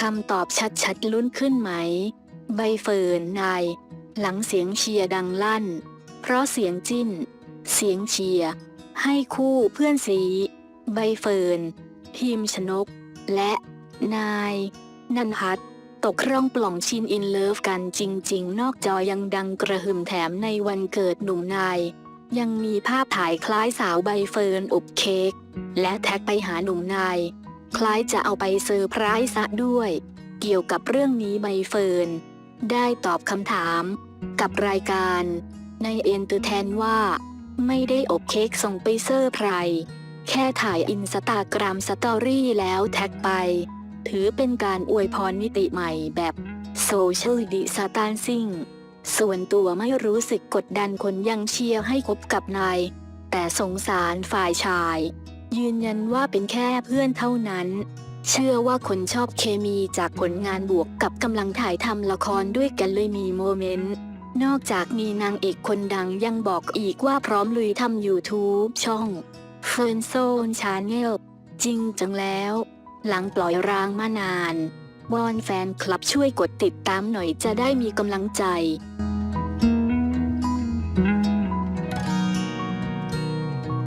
คำตอบชัดๆลุ้นขึ้นไหม ใบเฟิร์นนาย หลังเสียงเชียร์ดังลั่น เพราะเสียงจิ้น เสียงเชียร์ให้คู่เพื่อนสี ใบเฟิร์นพิมชนก และนาย นันพัฒน์ตกร่องปล่องชินอินเลิฟกันจริง ๆ นอกจอยังดังกระหึ่มแถมในวันเกิดหนุ่มนาย ยังมีภาพถ่ายคล้ายสาวใบเฟิร์นอบเค้กและแท็กไปหาหนุ่มนาย คล้ายจะเอาไปเซอร์ไพรส์ซะด้วย เกี่ยวกับเรื่องนี้ใบเฟิร์น ได้ตอบคำถาม กับรายการในเอนเตอร์แทนว่า ไม่ได้อบเค้กส่งไปเซอร์ไพรส์แค่ถ่ายอินสตาแกรมสตอรี่แล้วแท็กไป ถือเป็นการอวยพรมิติใหม่แบบโซเชียลดิสตานซิ่งส่วนตัวไม่รู้สึกกดดันคนยังเชียร์ให้คบกับนาย แต่สงสารฝ่ายชาย ยืนยันว่าเป็นแค่เพื่อนเท่านั้น เชื่อว่าคนชอบเคมีจากผลงานบวกกับกำลังถ่ายทำละครด้วยกันเลยมีโมเมนต์ นอกจากมีนางเอกคนดังยังบอกอีกว่าพร้อมลุยทำ YouTube ช่อง f e r n z o n e Channel จริงจังแล้ว หลังปล่อยร้างมานานวอนแฟนคลับช่วยกดติดตามหน่อยจะได้มีกำลังใจ